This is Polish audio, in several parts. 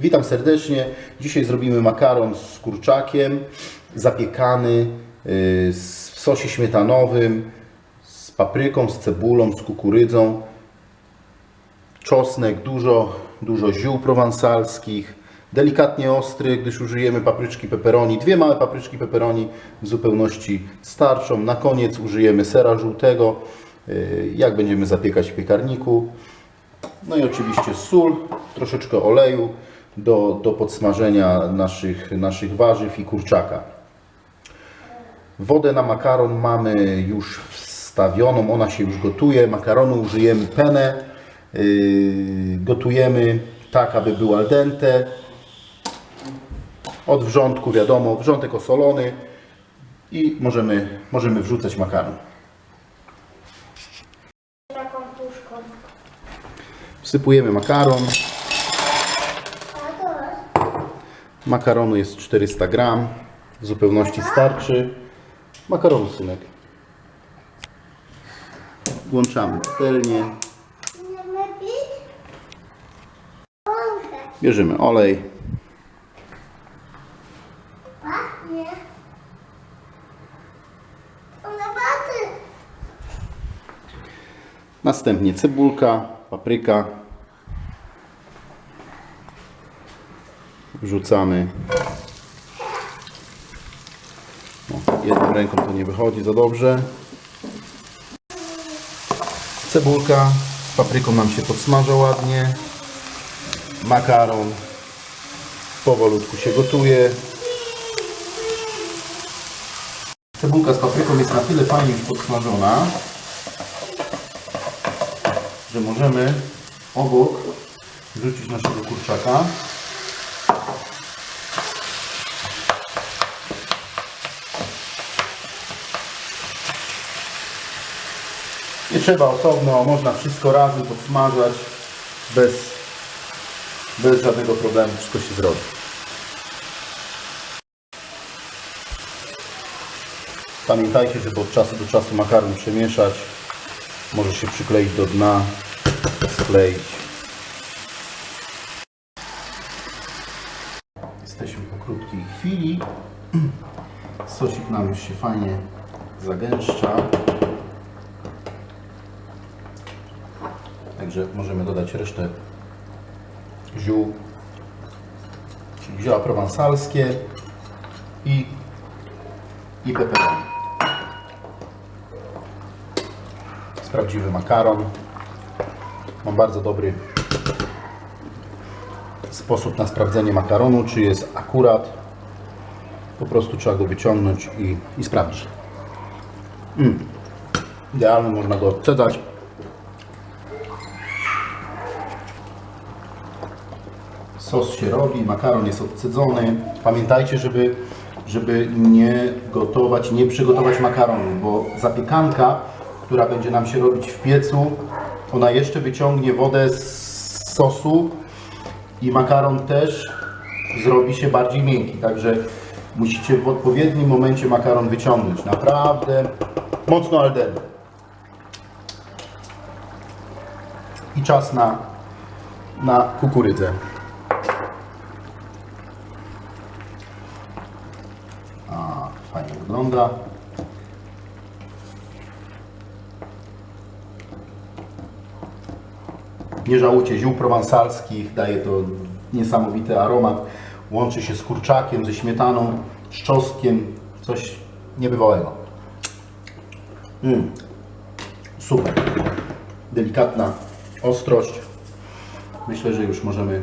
Witam serdecznie. Dzisiaj zrobimy makaron z kurczakiem, zapiekany z- w sosie śmietanowym, z papryką, z cebulą, z kukurydzą. Czosnek, dużo, dużo ziół prowansalskich, delikatnie ostry, gdyż użyjemy papryczki pepperoni. Dwie małe papryczki pepperoni w zupełności starczą. Na koniec użyjemy sera żółtego, yy, jak będziemy zapiekać w piekarniku. No i oczywiście sól, troszeczkę oleju do, do podsmażenia naszych, naszych warzyw i kurczaka. Wodę na makaron mamy już wstawioną, ona się już gotuje. Makaronu użyjemy penę. Yy, gotujemy tak, aby był al dente. Od wrzątku wiadomo, wrzątek osolony i możemy, możemy wrzucać makaron. Wsypujemy makaron. A to Makaronu jest 400 gram. W zupełności starczy. Makaronu synek. Włączamy patelnię. Bierzemy olej. Następnie cebulka, papryka. Wrzucamy. O, jedną ręką to nie wychodzi za dobrze. Cebulka z papryką nam się podsmaża ładnie. Makaron powolutku się gotuje. Cebulka z papryką jest na tyle fajnie już podsmażona, że możemy obok wrzucić naszego kurczaka. Trzeba osobno, można wszystko razem podsmażać bez, bez żadnego problemu, wszystko się zrobi. Pamiętajcie, żeby od czasu do czasu makaron przemieszać. Może się przykleić do dna, skleić. Jesteśmy po krótkiej chwili. Sosik nam już się fajnie zagęszcza. Także możemy dodać resztę ziół, czyli zioła prowansalskie i, i peperoni. prawdziwy makaron. Mam bardzo dobry sposób na sprawdzenie makaronu, czy jest akurat. Po prostu trzeba go wyciągnąć i, i sprawdzić. Mm. Idealny, można go odcedzać. Sos się robi, makaron jest odcedzony. Pamiętajcie, żeby, żeby nie gotować, nie przygotować makaronu, bo zapiekanka, która będzie nam się robić w piecu, ona jeszcze wyciągnie wodę z sosu i makaron też zrobi się bardziej miękki. Także musicie w odpowiednim momencie makaron wyciągnąć. Naprawdę mocno al. I czas na, na kukurydzę. A, fajnie wygląda. Nie żałujcie ziół prowansalskich, daje to niesamowity aromat. Łączy się z kurczakiem, ze śmietaną, z czosnkiem, coś niebywałego. Mm. Super. Delikatna ostrość. Myślę, że już możemy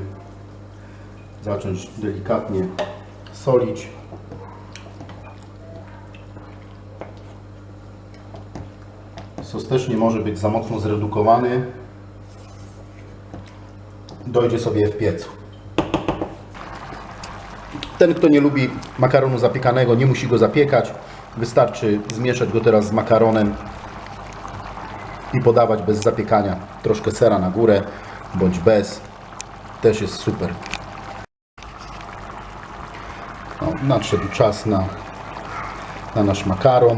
zacząć delikatnie solić. Sos też nie może być za mocno zredukowany. Dojdzie sobie w piecu. Ten, kto nie lubi makaronu zapiekanego, nie musi go zapiekać. Wystarczy zmieszać go teraz z makaronem i podawać bez zapiekania. Troszkę sera na górę, bądź bez. Też jest super. No, nadszedł czas na, na nasz makaron.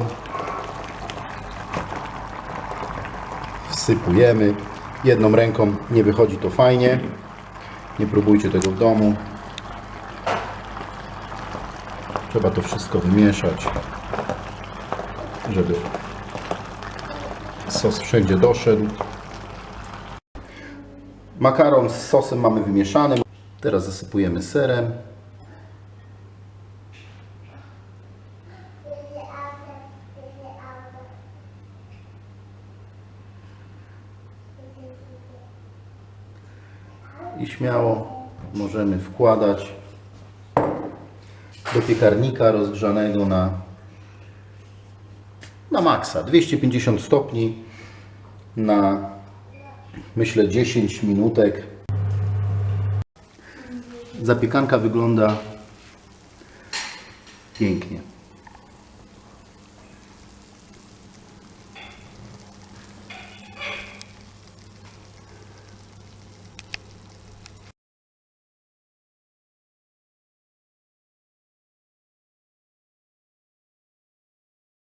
Wsypujemy. Jedną ręką nie wychodzi to fajnie. Nie próbujcie tego w domu. Trzeba to wszystko wymieszać, żeby sos wszędzie doszedł. Makaron z sosem mamy wymieszany. Teraz zasypujemy serem. I śmiało możemy wkładać do piekarnika rozgrzanego na, na maksa. 250 stopni na myślę 10 minutek. Zapiekanka wygląda pięknie.